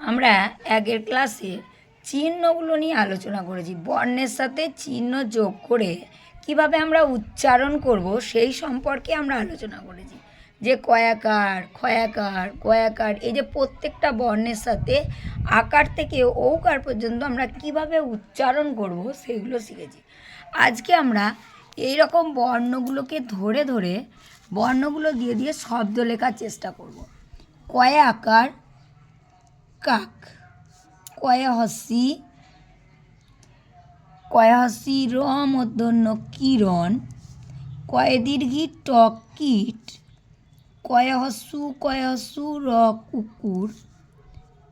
আমরা আগের ক্লাসে চিহ্নগুলো নিয়ে আলোচনা করেছি। বর্ণের সাথে চিহ্ন যোগ করে কীভাবে আমরা উচ্চারণ করব সেই সম্পর্কে আমরা আলোচনা করেছি। যে কয়াকার, ক্ষয়াকার কয়াকার এই যে প্রত্যেকটা বর্ণের সাথে আকার থেকে ঔকার পর্যন্ত আমরা কীভাবে উচ্চারণ করব সেইগুলো শিখেছি। আজকে আমরা এই রকম বর্ণগুলোকে ধরে ধরে বর্ণগুলো দিয়ে দিয়ে শব্দ লেখার চেষ্টা করব। কয়া আকার কাক? কয়া হসি। কয়া হসি র মধ্যন্য কিরণ। কয়ে দীর্ঘি টক কীট। কয়ে হসু কয়ে হসু, র কুকুর।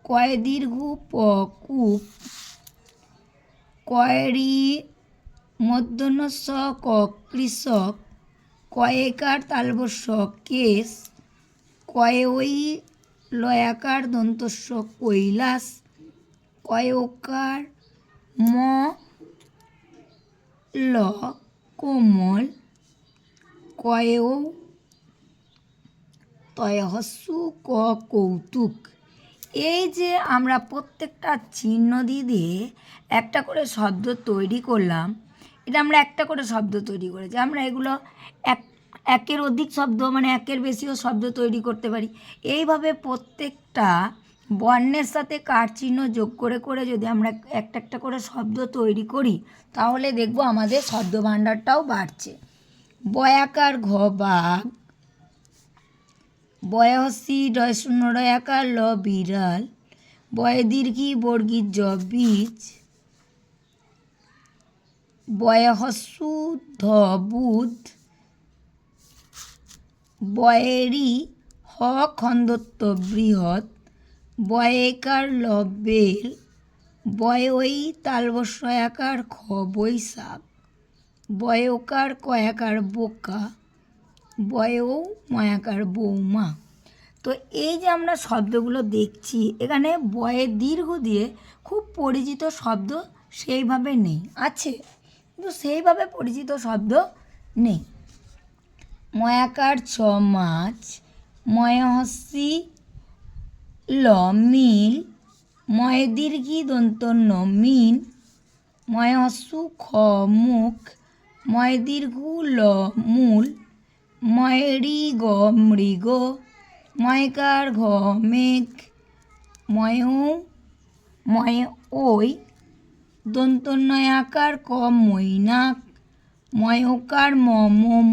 কয়ে দীর্ঘ প কূপ। কয়েরি মধ্যন্য স ক কৃষক। কয়েকার তালবস্য কেশ। কয়ে ওই লয়াকার দন্তস্য কৈলাস, কয়কার ম ল কোমল, কয়েও তয়হস্যু ক কৌতুক। এই যে আমরা প্রত্যেকটা চিহ্ন দিয়ে একটা করে শব্দ তৈরি করলাম, এটা আমরা একটা করে শব্দ তৈরি করেছি। আমরা এগুলো এক একের অধিক শব্দ মানে একের বেশিও শব্দ তৈরি করতে পারি। এইভাবে প্রত্যেকটা বর্ণের সাথে কার চিহ্ন যোগ করে করে যদি আমরা একটা একটা করে শব্দ তৈরি করি, তাহলে দেখব আমাদের শব্দ ভাণ্ডারটাও বাড়ছে। বয়াকার ঘ বাঘ বয়সী ডয় শূন্য ডয়াকার ল বিড়াল বয় দীর্ঘি বর্গীর জ বীজ বয়হস্যু ধ বুধ বয়েরি হ খন্দত্ব বৃহৎ, বয়েকার ল বেল বয় ওই তালবস্বয়াকার খ বৈশাখ, বয়কার কয়াকার বোকা, বয়েও মায়াকার বৌমা। তো এই যে আমরা শব্দগুলো দেখছি, এখানে বয়ে দীর্ঘ দিয়ে খুব পরিচিত শব্দ সেইভাবে নেই। আছে, কিন্তু সেইভাবে পরিচিত শব্দ নেই। ময়াকার ছ মাছ ময়হস্যি ল মিল ময় দীর্ঘি দন্তন্য মিন ময়হস্যু খ মুখ ময় দীর্ঘ ল মূল ময়রি গ মৃগ, ময়কার ঘ মেঘ ময় ময় ওই দন্তন্বয়াকার ক মৈনাক, ময়কার ম মোম।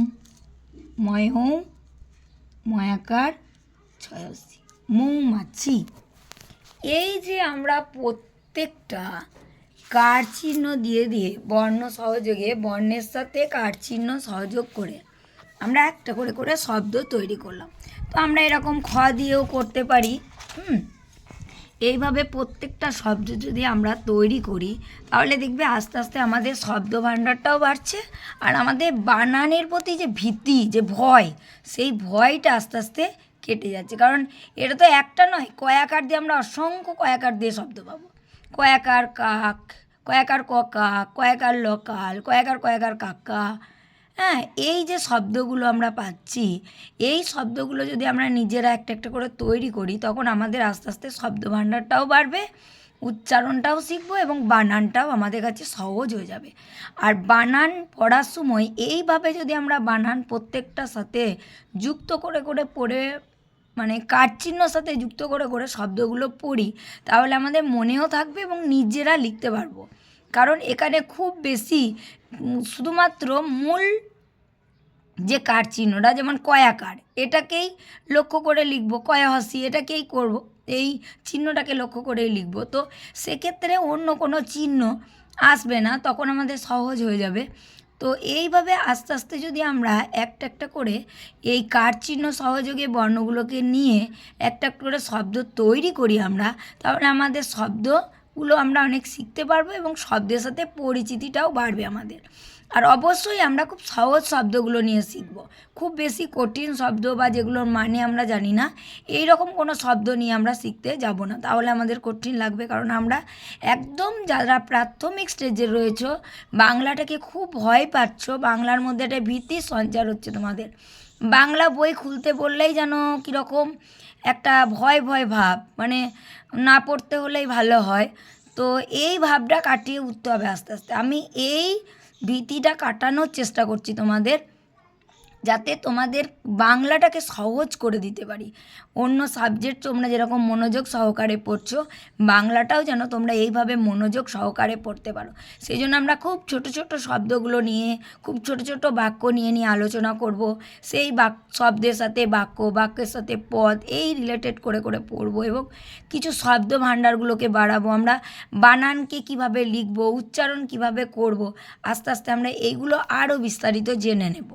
ময় ময়াকার ছয়সি মৌমাছি এই যে আমরা প্রত্যেকটা কার চিহ্ন দিয়ে দিয়ে বর্ণ সহযোগে বর্ণের সাথে কার চিহ্ন সহযোগ করে আমরা একটা করে করে শব্দ তৈরি করলাম। তো আমরা এরকম খ দিয়েও করতে পারি। হুম? এইভাবে প্রত্যেকটা শব্দ যদি আমরা তৈরি করি, তাহলে দেখবে আস্তে আস্তে আমাদের শব্দ ভাণ্ডারটাও বাড়ছে আর আমাদের বানানের প্রতি যে ভীতি, যে ভয়, সেই ভয়টা আস্তে আস্তে কেটে যাচ্ছে। কারণ এটা তো একটা নয় কয়াকার দিয়ে আমরা অসংখ্য কয়াকার দিয়ে শব্দ পাবো। কয়াকার কাক কয়াকার ককা কয়াকার লকাল কয়াকার কয়াকার কাকা হ্যাঁ এই যে শব্দগুলো আমরা পাচ্ছি, এই শব্দগুলো যদি আমরা নিজেরা একটা একটা করে তৈরি করি, তখন আমাদের আস্তে আস্তে শব্দ ভাণ্ডারটাও বাড়বে, উচ্চারণটাও শিখব এবং বানানটাও আমাদের কাছে সহজ হয়ে যাবে। আর বানান পড়ার সময় এইভাবে যদি আমরা বানান প্রত্যেকটার সাথে যুক্ত করে করে পড়ে মানে কাঠচিহ্নর সাথে যুক্ত করে করে শব্দগুলো পড়ি, তাহলে আমাদের মনেও থাকবে এবং নিজেরা লিখতে পারব। কারণ এখানে খুব বেশি শুধুমাত্র মূল যে কার চিহ্নটা, যেমন কয়াকার এটাকেই লক্ষ্য করে লিখব, কয়া হসি, এটাকেই করব, এই চিহ্নটাকে লক্ষ্য করেই লিখব। তো সেক্ষেত্রে অন্য কোনো চিহ্ন আসবে না, তখন আমাদের সহজ হয়ে যাবে। তো এইভাবে আস্তে আস্তে যদি আমরা একটা একটা করে এই কার চিহ্ন সহযোগে বর্ণগুলোকে নিয়ে একটা করে শব্দ তৈরি করি আমরা, তাহলে আমাদের শব্দগুলো আমরা অনেক শিখতে পারব এবং শব্দের সাথে পরিচিতিটাও বাড়বে আমাদের। আর অবশ্যই আমরা খুব সহজ শব্দগুলো নিয়ে শিখব। খুব বেশি কঠিন শব্দ বা যেগুলোর মানে আমরা জানি না এই রকম কোনো শব্দ নিয়ে আমরা শিখতে যাব না। তাহলে আমাদের কঠিন লাগবে কারণ আমরা একদম যারা প্রাথমিক স্টেজে রয়েছে, বাংলাটাকে খুব ভয় পাচ্ছ, বাংলার মধ্যে একটা ভীতির সঞ্চার হচ্ছে তোমাদের। বাংলা বই খুলতে বললেই যেন কীরকম একটা ভয় ভয় ভাব মানে না পড়তে হলেই ভালো হয়। তো এই ভাবটা কাটিয়ে উঠতে হবে আস্তে আস্তে। আমি এই ভীতিটা কাটানোর চেষ্টা করছি তোমাদের। যাতে তোমাদের বাংলাটাকে সহজ করে দিতে পারি। অন্য সাবজেক্ট তোমরা যেরকম মনোযোগ সহকারে পড়ছো, বাংলাটাও যেন তোমরা এইভাবে মনোযোগ সহকারে পড়তে পারো। সেই জন্য আমরা খুব ছোট ছোট শব্দগুলো নিয়ে, খুব ছোট ছোট বাক্য নিয়ে নিয়ে আলোচনা করব। সেই বাক, শব্দের সাথে বাক্য, বাক্যের সাথে পদ এই রিলেটেড করে করে পড়ব এবং কিছু শব্দ ভাণ্ডারগুলোকে বাড়াবো। আমরা বানানকে কীভাবে লিখব, উচ্চারণ কীভাবে করব, আস্তে আস্তে আমরা এইগুলো আরও বিস্তারিত জেনে নেব।